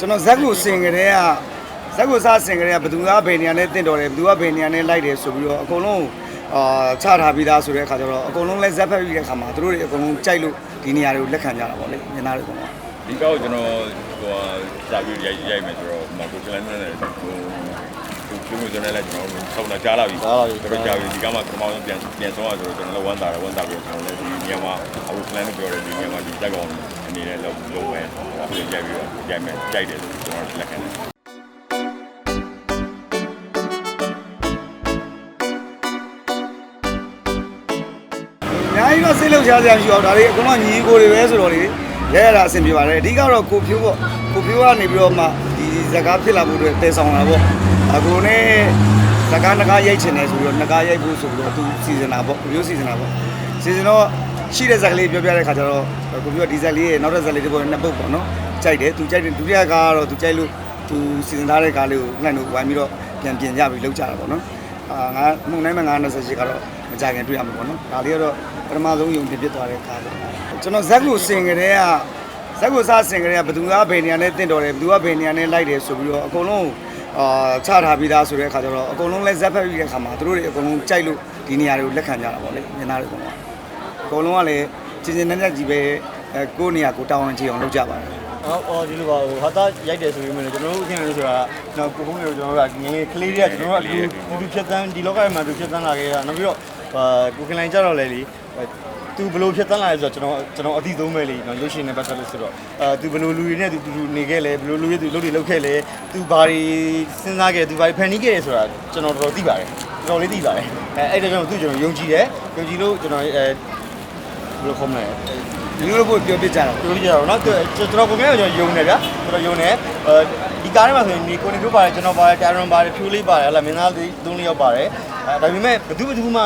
ကျွန်တော်ဇက်ကိုစင်ကြတဲ့ကဇက်ကိုစစင်ကြတဲ့ကဘယ်သူကဘယ်နေရာနဲ့တင့်တော်တယ်ဘယ်သူကဘယ်နေရာနဲ့လိုက်တယ်ဆိုပြီးတော့အကုန်လုံးအာချထားပြီးသားဆိုတဲ့အခါကျတော့အကုန်လုံးလဲဇက်ဖက်ပြီးတဲ့အခါမှာသူတို့တွေအကုန်လုံးကြိုက်လို့ဒီနေရာတွေကိုလက်ခံကြတာပေါ့လေမြင်သားတွေကတော့ဒီကောက်ကျွန်တော်ဟိုစာပြီးရိုက်ရိုက်မယ်ဆိုတော့မကိုကလန်နဲ့ဟိုသူမျိုးစနေလဲကျွန်တော်ဆောင်းလာကြားလာပြီတော့ကြားပြီဒီကမှပထမဆုံးပြန်ပြန်ဆုံးရဆိုတော့ကျွန်တော်လည်းဝမ်းသာတယ်ဝမ်းသာပြီးတော့ကျွန်တော်လည်းဒီညမှာအခုကလန်နဲ့ပြောတယ်ဒီညမှာဒီတက်ကောင် အနေနဲ့လုံးလုံးပဲပြန်ကြိုက်ပြီးတော့ကြိုက်မယ်ကြိုက်တယ်ကျွန်တော်လက်ခံတယ်အများကြီးတော့စိတ်လှုပ်ရှားစရာမရှိအောင်ဒါတွေအကုန်လုံးညီကိုတွေပဲဆိုတော့လေရဲရတာအဆင်ပြေပါတယ်အဓိကတော့ကိုဖြိုးပေါ့ကိုဖြိုးကနေပြီးတော့မှဒီဇကားဖြစ်လာဖို့အတွက်တည်ဆောင်လာပေါ့အခုနဲ့ဇကားငကားရိုက်ချင်တယ်ဆိုပြီးတော့ငကားရိုက်ဖို့ဆိုပြီးတော့သူစီစဉ်တာပေါ့ကိုဖြိုးစီစဉ်တာပေါ့စီစဉ်တော့ ရှိတဲ့ဇက်ကလေးပြောပြတဲ့ခါကျတော့ကိုဖြိုးကဒီဇက်လေးရဲ့နောက်တဲ့ဇက်လေးတစ်ပုဒ်နှစ်ပုဒ်ပေါ့နော်ကြိုက်တယ်သူကြိုက်တယ်ဒုတိယကားကတော့သူကြိုက်လို့သူစီစဉ်ထားတဲ့ကားလေးကိုနှံ့လို့ဝိုင်းပြီးတော့ပြန်ပြင်ကြပြီးလောက်ကြတာပေါ့နော်အာငါမှုန်နိုင်မှာ928ကတော့မကြခင်တွေ့ရမှာပေါ့နော်ဒါလေးကတော့ပထမဆုံးယုံတင်ဖြစ်သွားတဲ့ကားပေါ့ကျွန်တော်ဇက်ကိုစင်ကြတဲ့ကဇက်ကိုစစင်ကြတဲ့ကဘယ်သူကဘယ်နေရာနဲ့တင့်တော်တယ်ဘယ်သူကဘယ်နေရာနဲ့လိုက်တယ်ဆိုပြီးတော့အကုန်လုံးအာချထားပြီးသားဆိုတဲ့အခါကျတော့အကုန်လုံးလဲဇက်ဖက်ပြီးတဲ့အခါမှာသူတို့တွေအကုန်လုံးကြိုက်လို့ဒီနေရာတွေကိုလက်ခံကြတာပေါ့လေမြင်သားတွေကတော့ အကုန်လုံးကလည်းချင်းချင်းနဲ့နဲ့ကြီးပဲအဲကိုယ့်နေရာကိုတောင်းဝန်ချအောင်လုပ်ကြပါတယ်အော်အော်ဒီလိုပါဟိုဟာတာရိုက်တယ်ဆိုပြီးမှလည်းကျွန်တော်တို့အခင်လို့ဆိုတာတော့ကိုကုန်းလေးကိုကျွန်တော်တို့ကငယ်ငယ်ကလေးတွေကကျွန်တော်တို့ကလူလူဖြတ်သန်းဒီလောကမှာသူဖြတ်သန်းလာခဲ့တာနောက်ပြီးတော့အာကိုခင်လိုင်းကြတော့လေလေသူဘလို့ဖြတ်သန်းလာလဲဆိုတော့ကျွန်တော်ကျွန်တော်အတိဆုံးပဲလေနော်ရုပ်ရှင်နဲ့ပတ်သက်လို့ဆိုတော့အာသူဘလို့လူတွေနဲ့သူသူနေခဲ့လဲဘလို့လူတွေသူလုပ်တွေလုပ်ခဲ့လဲသူဘာတွေစဉ်းစားခဲ့သူဘာတွေဖန်တီးခဲ့လဲဆိုတာကျွန်တော်တော်တော်သိပါတယ်တော်တော်လေးသိပါတယ်အဲအဲ့ဒါကြောင့်သူကျွန်တော်ယုံကြည်တယ်ယုံကြည်လို့ကျွန်တော်အဲ ဘယ်လိုခေါ်မလဲဒီလိုလို့ပြောပြကြတာပေါ့ပြောပြကြတော့နော်ကျွန်တော်ကိုမြဲကျွန်တော်ယုံနေဗျာကျွန်တော်ယုံနေအဲဒီကားထဲမှာဆိုရင်ဒီကိုနေတို့ပါတယ်ကျွန်တော်ပါတယ်တာရွန်ပါတယ်ဖြူလေးပါတယ်ဟလာမင်းသားလေးသုံးလေးယောက်ပါတယ်အဲဒါပေမဲ့ဘယ်သူဘယ်သူမှ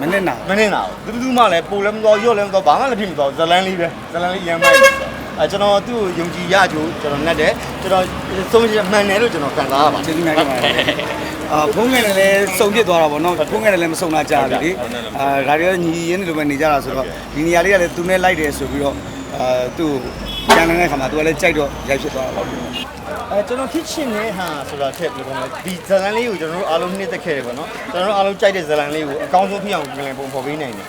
မနဲ့နာမနေတော့ဘူးဘယ်သူမှလည်းပိုလည်းမတော်ရော့လည်းမတော်ဘာမှလည်းဖြစ်မတော်ဇလန်းလေးပဲဇလန်းလေးရမ်းမိုက် အဲကျွန်တော်သူ့ကိုယုံကြည်ရကြိုးကျွန်တော်နဲ့တယ်ကျွန်တော်ဆုံးဖြတ်မှန်တယ်လို့ကျွန်တော်ခံစားရပါကျေးဇူးများတင်ပါတယ်အာဖုန်းငယ်နဲ့လည်းစုံပြစ်သွားတာပေါ့နော်ဖုန်းငယ်နဲ့လည်းမစုံတာကြားပြီလေအာဒါတွေကညီရင်းနေလိုပဲနေကြတာဆိုတော့ဒီနေရာလေးကလည်းသူနဲ့လိုက်တယ်ဆိုပြီးတော့အာသူ့ကျန်တဲ့ခါမှာသူကလည်းကြိုက်တော့ရိုက်ဖြစ်သွားတာပေါ့အဲကျွန်တော်ဖြစ်ချင်တဲ့ဟာဆိုတာထက်ဘယ်လိုခေါ်မလဲဒီဇလန်လေးကိုကျွန်တော်တို့အားလုံးနှစ်သက်ခဲ့တယ်ပေါ့နော်ကျွန်တော်တို့အားလုံးကြိုက်တဲ့ဇလန်လေးကိုအကောင်းဆုံးဖြစ်အောင်ပြင်ပုံဖော်ပေးနိုင်တယ်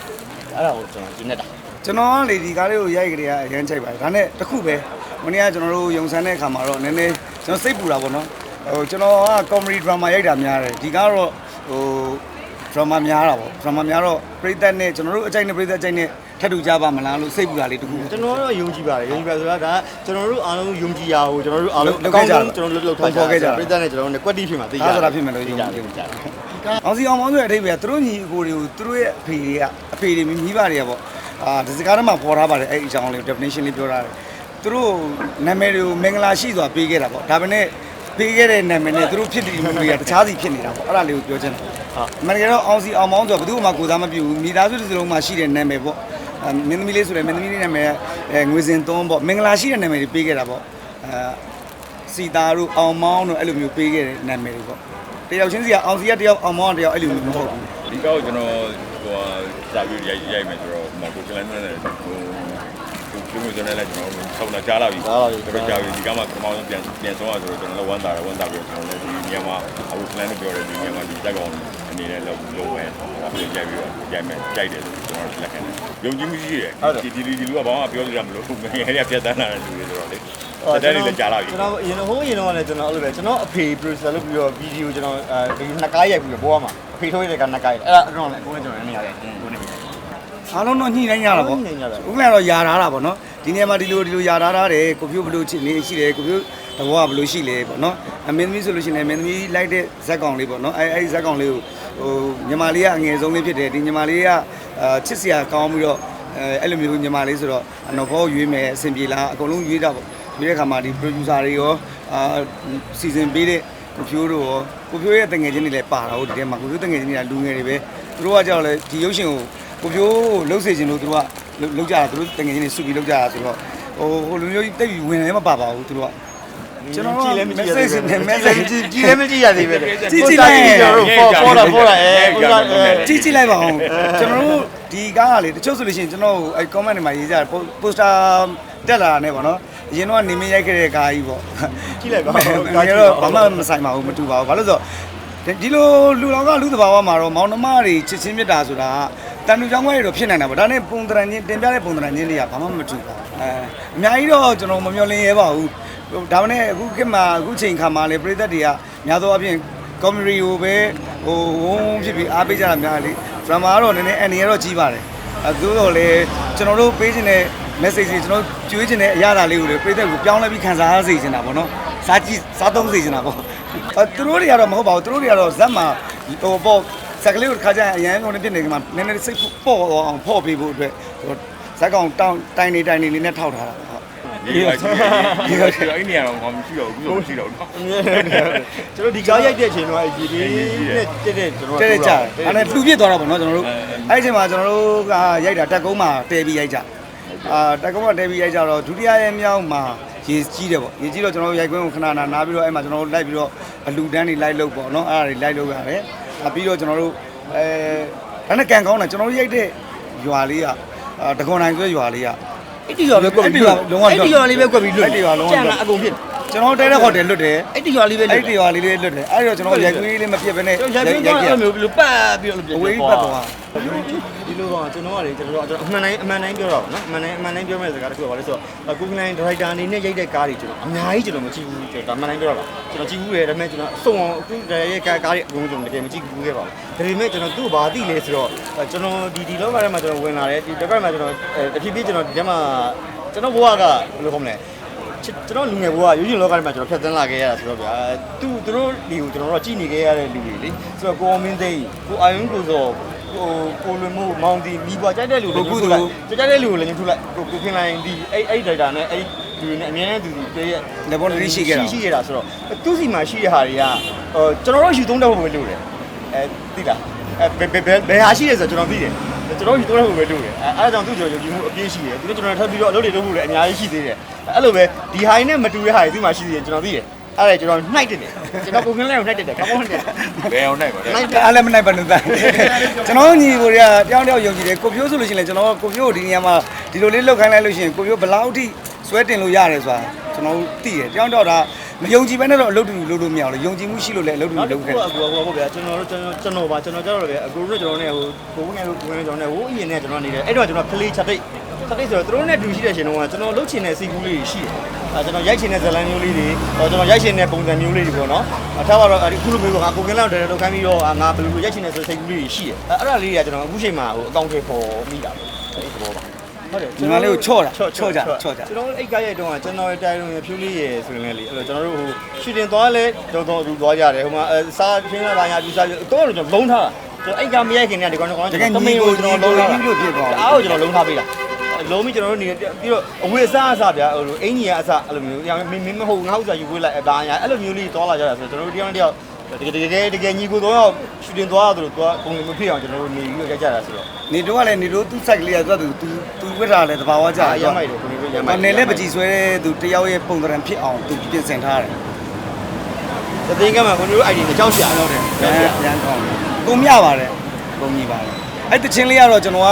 အဲ့ဒါကိုကျွန်တော်ကျင်းနေတာ ကျွန်တော်ကလေဒီကားလေးကိုရိုက်ကြတဲ့အရန်ကြိုက်ပါတယ်ဒါနဲ့တခုပဲမနေ့ကကျွန်တော်တို့ယုံဆန်းတဲ့အခါမှာတော့နည်းနည်းကျွန်တော်စိတ်ပူတာပေါ့နော်ဟိုကျွန်တော်က comedy drama ရိုက်တာများတယ်ဒီကားကတော့ဟို drama များတာပေါ့ drama များတော့ပြိသက်နဲ့ကျွန်တော်တို့အကြိုက်နဲ့ပြိသက်အကြိုက်နဲ့ထပ်တူကြပါမလားလို့စိတ်ပူတာလေးတခုကျွန်တော်တော့ယုံကြည်ပါတယ်ယုံကြည်ပါဆိုတာဒါကျွန်တော်တို့အားလုံးယုံကြည်ရအောင်ကျွန်တော်တို့အားလုံးလုပ်အကောင်းခဲ့ကြဆုံးတာကျွန်တော်တို့လုပ်ထားဖော်ခဲ့ကြတာပြည့်တဲ့နဲ့ကျွန်တော်တို့ quality ဖြစ်မှာသိကြအားဆိုတာဖြစ်မယ်လို့ယုံကြည်ကြတယ်အောင်စီအောင်မောင်းဆိုတဲ့အထိပ္ပယ်ကသူတို့ညီအကိုတွေကိုသူတို့ရဲ့အဖေတွေကအဖေတွေမိမိဘတွေကပေါ့ အာဒီစကားထဲမှာပေါ်ထားပါတယ်အဲ့ဒီအကြောင်းလေး definition လေးပြောထားတယ်သူတို့နာမည်တွေကိုမင်္ဂလာရှိစွာပေးခဲ့တာပေါ့ဒါပေမဲ့ပေးခဲ့တဲ့နာမည်နဲ့သူတို့ဖြစ်တည်မှုတွေကတခြားစီဖြစ်နေတာပေါ့အဲ့ဒါလေးကိုပြောချင်တယ်ဟုတ်အမှန်တကယ်တော့အောင်စီအောင်မောင်းဆိုတာဘယ်သူမှကိုယ်စားမပြုဘူးမိသားစုတစ်စုလုံးမှာရှိတဲ့နာမည်ပေါ့အဲမင်းသမီးလေးဆိုလည်းမင်းသမီးလေးနာမည်အဲငွေစင်သွန်းပေါ့မင်္ဂလာရှိတဲ့နာမည်တွေပေးခဲ့တာပေါ့အဲစီတာတို့အောင်မောင်းတို့အဲ့လိုမျိုးပေးခဲ့တဲ့နာမည်တွေပေါ့တယောက်ချင်းစီကအောင်စီကတယောက်အောင်မောင်းကတယောက်အဲ့လိုမျိုးမဟုတ်ဘူးဒီကောက်ကျွန်တော်ဟိုစာပြီးရိုက်ရိုက်မယ်ဆိုတော့ မကိုကလန်နဲ့ဟိုသူမျိုးစနေလဲကျွန်တော်ဆောင်းလာကြားလာပြီတော့ကြားပြီဒီကမှပထမဆုံးပြန်ပြန်ဆုံးရဆိုတော့ကျွန်တော်လည်းဝမ်းသာတယ်ဝမ်းသာပြီးတော့ကျွန်တော်လည်းဒီညမှာအခုကလန်နဲ့ပြောတယ်ဒီညမှာဒီတက်ကောင်အနေနဲ့လုံးလုံးပဲပြန်ကြိုက်ပြီးတော့ကြိုက်မယ်ကြိုက်တယ်ကျွန်တော်လက်ခံတယ်ယုံကြည်မှုရှိတယ်ဒီဒီဒီလူကဘာမှပြောကြရမလို့ငယ်ငယ်ဖြတ်တန်းလာတဲ့လူတွေဆိုတော့လေတက်တယ်လည်းကြားလာပြီကျွန်တော်အရင်ဟိုးရင်တော့လည်းကျွန်တော်အဲ့လိုပဲကျွန်တော်အဖေ producer လုပ်ပြီးတော့ဗီဒီယိုကျွန်တော်အဲဒီနှစ်ကားရိုက်ပြီးတော့ပေါ်ရမှာအဖေထုတ်ရတဲ့ကနှစ်ကားရိုက်အဲ့ဒါအဲ့တော့လည်းကိုယ်ကကျွန်တော်နေရတယ်ကိုနေပြီ အားလုံးတော့ညှိနှိုင်းကြတာပေါ့ညှိနှိုင်းကြတာဥက္ကလန်တော့ယာထားတာပေါ့နော်ဒီနေရာမှာဒီလိုဒီလိုယာထားထားတယ်ကိုပြိုဘယ်လိုချစ်နေရှိတယ်ကိုပြိုတဘောကဘယ်လိုရှိလဲပေါ့နော်အမင်းသမီးဆိုလို့ရှိရင်လည်းမင်းသမီးလိုက်တဲ့ဇက်ကောင်လေးပေါ့နော်အဲအဲဒီဇက်ကောင်လေးကိုဟိုညီမလေးကအငယ်ဆုံးလေးဖြစ်တယ်ဒီညီမလေးကအာချစ်စရာကောင်းပြီးတော့အဲအဲ့လိုမျိုးညီမလေးဆိုတော့အနော်ဘောရွေးမယ်အဆင်ပြေလားအကုန်လုံးရွေးတာပေါ့ရွေးတဲ့ခါမှာဒီ producer တွေရောအာစီစဉ်ပေးတဲ့ကိုဖြိုးတို့ရောကိုဖြိုးရဲ့တငယ်ချင်းတွေလည်းပါတာဟုတ်ဒီထဲမှာကိုဖြိုးတငယ်ချင်းတွေကလူငယ်တွေပဲသူတို့ကကြောက်လဲဒီရုပ်ရှင်ကို ကိုဖြိုးလှုပ်စေခြင်းလို့သူတို့ကလှုပ်ကြတာသူတို့တငယ်ချင်းတွေစုပြီးလှုပ်ကြတာဆိုတော့ဟိုဟိုလူမျိုးကြီးတိတ်ပြီးဝင်လည်းမပါပါဘူးသူတို့ကကျွန်တော်ကြည့်လည်းမကြည့်ရ message နဲ့ message ကြည့်ကြည့်လည်းမကြည့်ရသေးပဲကြည့်ကြည့်လိုက်ကျွန်တော်တို့ပေါ်ပေါ်လာပေါ်လာအဲဥစ္စာအဲကြည့်ကြည့်လိုက်ပါအောင်ကျွန်တော်တို့ဒီကားကလေတချို့ဆိုလို့ရှိရင်ကျွန်တော်အဲ comment တွေမှာရေးကြတယ် poster တက်လာတာနဲ့ပေါ့နော်အရင်တော့နေမရိုက်ခဲ့တဲ့ကားကြီးပေါ့ကြည့်လိုက်ပါဒါကြတော့ဘာမှမဆိုင်ပါဘူးမတူပါဘူးဘာလို့ဆိုတော့ဒီလိုလူတော်ကလူတဘာဝမှာတော့မောင်နှမတွေချစ်ချင်းမြတ်တာဆိုတာ တန်တူကြောင်းခွဲတွေတော့ဖြစ်နိုင်တာပေါ့ဒါနဲ့ပုံတရံချင်းတင်ပြတဲ့ပုံတရံချင်းတွေကဘာမှမတူပါဘူးအဲအများကြီးတော့ကျွန်တော်မမျှော်လင့်ရဲပါဘူးဒါမှနဲ့အခုခေတ်မှာအခုချိန်ခါမှာလေပြည်သက်တွေကများသောအားဖြင့်ကွန်မြူနီကိုပဲဟိုဝုန်းဖြစ်ပြီးအားပေးကြတာများလေဒရမာကတော့နည်းနည်းအန်ရီကတော့ကြီးပါတယ်အဲသို့တော့လေကျွန်တော်တို့ပေးခြင်းတဲ့ message တွေကျွန်တော်ကျွေးခြင်းတဲ့အရာလေးကိုလေပြည်သက်ကိုပြောင်းလဲပြီးခံစားစေချင်တာပေါ့နော်စားကြည့်စားသုံးစေချင်တာပေါ့အဲသူတို့တွေကတော့မဟုတ်ပါဘူးသူတို့တွေကတော့ဇက်မှာဟိုပေါ့ စကလေးကိုတစ်ခါကျရင်အရန်ကုန်နေဖြစ်နေကမှနည်းနည်းစိတ်ပေါ့အောင်ဖော့ပေးဖို့အတွက်ဇက်ကောင်တောင်းတိုင်နေတိုင်နေလေးနဲ့ထောက်ထားတာဟုတ်ဒီကဒီကဒီကအဲ့နေရာတော့မရှိတော့ဘူးမရှိတော့ဘူးကျွန်တော်ဒီကားရိုက်တဲ့အချိန်တော့ဒီလေးနဲ့တက်တဲ့ကျွန်တော်တဲ့တဲ့ကြတယ်အဲ့ဒါလူပြစ်သွားတာပေါ့နော်ကျွန်တော်တို့အဲ့ဒီအချိန်မှာကျွန်တော်တို့ကရိုက်တာတက်ကုန်းမှာတဲပြီးရိုက်ကြအာတက်ကုန်းမှာတဲပြီးရိုက်ကြတော့ဒုတိယရဲ့မြောက်မှာရေကြီးတယ်ပေါ့ရေကြီးတော့ကျွန်တော်တို့ရိုက်ခွင်းကိုခဏနာနားပြီးတော့အဲ့မှာကျွန်တော်တို့လိုက်ပြီးတော့အလူတန်းတွေလိုက်လို့ပေါ့နော်အဲ့ဒါတွေလိုက်လို့ရတယ်အ ပြီးတော့ကျွန်တော်တို့အဲဒါနဲ့ကန်ကောင်းတာကျွန်တော်တို့ရိုက်တဲ့ရွာလေးကအာတခွန်နိုင်ဆိုတဲ့ရွာလေးကအဲ့ဒီရွာပဲကွက်ပြီးအဲ့ဒီရွာလုံးဝအဲ့ဒီရွာလေးပဲကွက်ပြီးလွတ်အဲ့ဒီရွာလုံးဝကျန်တာအကုန်ဖြစ် ကျွန်တော်တို့တဲတဲ့ဟိုတယ်လွတ်တယ်အဲ့ဒီရွာလေးပဲလွတ်အဲ့ဒီရွာလေးလေးလွတ်တယ်အဲ့တော့ကျွန်တော်ရိုက်ခွင်းလေးမပြတ်ဘဲနဲ့ကျွန်တော်ရိုက်ပြီးတော့အဲ့လိုမျိုးပတ်ပြီးတော့အဝေးပတ်သွားဒီလိုတော့ကျွန်တော်ကလေကျွန်တော်တို့အမှန်တိုင်းအမှန်တိုင်းပြောတာပါနော်အမှန်တိုင်းအမှန်တိုင်းပြောမဲ့စကားတစ်ခုကဘာလဲဆိုတော့ကိုကလိုင်းဒရိုက်တာအနေနဲ့ရိုက်တဲ့ကားတွေကျွန်တော်အများကြီးကျွန်တော်မကြည့်ဘူးကျွန်တော်အမှန်တိုင်းပြောတာပါကျွန်တော်ကြည့်ဘူးလေဒါပေမဲ့ကျွန်တော်စုံအောင်အခုတည်းရဲ့ကားကားတွေအကုန်ကျွန်တော်တကယ်မကြည့်ဘူးခဲ့ပါဘူးဒါပေမဲ့ကျွန်တော်သူ့ဘာသိလဲဆိုတော့ကျွန်တော်ဒီဒီလောကထဲမှာကျွန်တော်ဝင်လာတယ်ဒီတစ်ခါမှကျွန်တော်တဖြည်းဖြည်းကျွန်တော်ဒီထဲမှာကျွန်တော်ဘဝကဘယ်လိုခေါမလဲ ကျွန်တော်လူငယ်ဘဝရုပ်ရှင်လောကထဲမှာကျွန်တော်ဖြတ်သန်းလာခဲ့ရတာဆိုတော့ဗျာသူသူတို့ဒီကိုကျွန်တော်တို့ကြည့်နေခဲ့ရတဲ့လူတွေလေဆိုတော့ကိုအောင်မင်းသိန်းကိုအာယုံကိုစောဟိုကိုလွန်မို့မောင်တီမိဘကြိုက်တဲ့လူတွေထုတ်လိုက်ကြိုက်တဲ့လူကိုလည်းညှထုတ်လိုက်ကိုကိုခင်လိုက်ဒီအဲ့အဲ့ဒိုက်တာနဲ့အဲ့လူတွေနဲ့အများနဲ့သူသူတည်းရဲ့လက်ပေါ်လေးရှိခဲ့တာရှိခဲ့တာဆိုတော့သူ့စီမှာရှိတဲ့ဟာတွေကဟိုကျွန်တော်တို့ယူသုံးတဲ့ဘုံပဲလို့တယ်အဲသိလားအဲဘယ်ဘယ်ဘယ်ဟာရှိရဲဆိုတော့ကျွန်တော်သိတယ် ကျွန်တော်ယူသုံးတဲ့ဘုံပဲလို့တယ်အဲအဲဒါကြောင့်သူ့ကျွန်တော်ယုံကြည်မှုအပြည့်ရှိတယ်သူတို့ကျွန်တော်ထပ်ပြီးတော့အလုပ်တွေလုပ်ဖို့လည်းအများကြီးရှိသေးတယ်အဲ့လိုပဲဒီဟာနဲ့မတူတဲ့ဟာတွေသူ့မှာရှိသေးတယ်ကျွန်တော်သိတယ်အဲ့ဒါကျွန်တော်နှိုက်တယ်ကျွန်တော်ကိုခင်းလိုက်ကိုနှိုက်တယ်ကောင်းကောင်းတယ်ဘယ်အောင်နိုင်ပါလဲနှိုက်အားလည်းမနိုင်ပါနဲ့သားကျွန်တော်ညီကိုတွေကတယောက်တယောက်ယုံကြည်တယ်ကိုပြိုးဆိုလို့ရှိရင်လည်းကျွန်တော်ကိုပြိုးကိုဒီနေရာမှာဒီလိုလေးလောက်ခိုင်းလိုက်လို့ရှိရင်ကိုပြိုးဘယ်လောက်ထိဆွဲတင်လို့ရတယ်ဆိုတာကျွန်တော်သိတယ်တယောက်တယောက်ဒါ မယုံကြည်ဘဲနဲ့တော့အလုပ်တူလုပ်လို့မရဘူးလေယုံကြည်မှုရှိလို့လည်းအလုပ်တူနောက်တစ်လုပ်ခုခဲ့ကအခုဟိုဟိုဗျာကျွန်တော်တို့ကျွန်တော်ကျွန်တော်ပါကျွန်တော်ကြတော့ဗျာအခုတို့ကျွန်တော်နဲ့ဟိုကိုဝင်းနဲ့ဟိုကိုဝင်းနဲ့ကျွန်တော်နဲ့ဟိုအရင်နဲ့ကျွန်တော်နေတယ်အဲ့တော့ကျွန်တော်ကလေးချက်တိတ်ချက်တိတ်ဆိုတော့သူတို့နဲ့တူရှိတဲ့ရှင်တော့ကျွန်တော်လှုပ်ချင်တဲ့စီကူးလေးတွေရှိတယ်အဲကျွန်တော်ရိုက်ချင်တဲ့ဇလန်မျိုးလေးတွေကျွန်တော်ရိုက်ချင်တဲ့ပုံစံမျိုးလေးတွေပေါ့နော်အထားပါတော့အခုလိုမျိုးကကိုကင်းလောက်တယ်တော့ခိုင်းပြီးတော့ငါဘယ်လိုရိုက်ချင်တဲ့ဆိုစိတ်ကူးလေးတွေရှိတယ်အဲ့အဲ့ဒါလေးတွေကကျွန်တော်အခုချိန်မှာဟိုအကောင့်ထဲပေါ်မိတာပေါ့အဲ့ဒီသဘောပါ ဟုတ်တယ်ညီမလေးကိုချော့တာချော့ကြချော့ကြကျွန်တော်အဲ့ကားရိုက်တော့ကျွန်တော်တိုင်လုံးရဖြူလေးရယ်ဆိုရင်လည်းလေအဲ့လိုကျွန်တော်တို့ဟိုရှူတင်သွားလဲတော်တော်သူသွားကြတယ်ဟိုမှာစားခင်းလာညာပြူစားတော့ကျွန်တော်လုံးထားတာကျွန်တော်အဲ့ကားမရိုက်ခင်တည်းကဒီကောင်ကောင်ကျွန်တော်တမင်ကိုကျွန်တော်လုံးထားတာအားကိုကျွန်တော်လုံးထားပေးတာလုံးပြီးကျွန်တော်တို့နေပြီးတော့အဝေးအစားအစားဗျာဟိုအင်ကြီးကအစားအဲ့လိုမျိုးမင်းမင်းမဟုတ်ငါ့ဥစားယူဝေးလိုက်အသားညာအဲ့လိုမျိုးလေးသွားလာကြတာဆိုတော့ကျွန်တော်တို့တရားတရား တကယ်တကယ်တကယ်ညီကိုတော့ရှူတင်သွားတယ်လို့သွားပုံစံမဖြစ်အောင်ကျွန်တော်တို့နေပြီးတော့ရိုက်ကြတာဆိုတော့နေတော့ကလည်းနေတော့သူ့ site ကလေးကသူကသူသူသူဝတ်တာလည်းတဘာဝကြအားရမိုက်တယ်ကိုနေပြီးရမိုက်နေလည်းပကြည်ဆွဲတဲ့သူတယောက်ရဲ့ပုံသဏ္ဍာန်ဖြစ်အောင်သူပြင်ဆင်ထားတယ်တသိန်းကမှကိုတို့ ID နဲ့ကြောက်ရှာတော့တယ်အဲပြန်ကောင်းတယ်ကိုမြပါတယ်ကိုညီပါတယ်အဲ့တချင်းလေးကတော့ကျွန်တော်က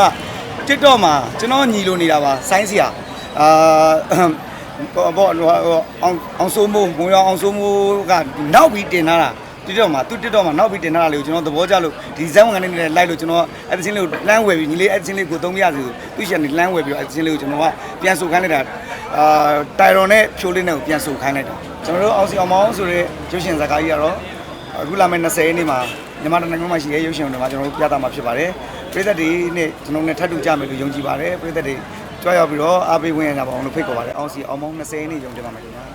TikTok မှာကျွန်တော်ညီလိုနေတာပါဆိုင်းစရာအာဘောဘောအောင်အောင်စိုးမိုးမွေအောင်အောင်စိုးမိုးကနောက်ပြီးတင်ထားတာ TikTok မှာသူ TikTok မှာနောက်ပြီးတင်ထားတာလေးကိုကျွန်တော်သဘောကျလို့ဒီဇိုင်းဝင်ကနေနေလိုက်လို့ကျွန်တော်အဲ့တချင်းလေးကိုလမ်းဝယ်ပြီးညီလေးအဲ့တချင်းလေးကိုသုံးပြရစီသူရှင်နေလမ်းဝယ်ပြီးအဲ့တချင်းလေးကိုကျွန်တော်ကပြန်ဆိုခိုင်းလိုက်တာအာတိုင်ရွန်နဲ့ဖြိုးလေးနဲ့ကိုပြန်ဆိုခိုင်းလိုက်တာကျွန်တော်တို့အောင်စီအောင်မောင်းဆိုတဲ့ရုပ်ရှင်ဇာတ်ကားကြီးကတော့အခုလာမယ့်20ရက်နေ့မှာမြန်မာနိုင်ငံမှာရှိတဲ့ရုပ်ရှင်တွေမှာကျွန်တော်တို့ပြသမှာဖြစ်ပါတယ်ပြည်သက်တွေနဲ့ကျွန်တော်နဲ့ထပ်တူကြမယ်လို့ယုံကြည်ပါတယ်ပြည်သက်တွေကြွားရောက်ပြီးတော့အားပေးဝင်ရကြပါအောင်လို့ဖိတ်ခေါ်ပါတယ်အောင်စီအောင်မောင်း20ရက်နေ့ယုံကြပါမယ်ခင်ဗျာ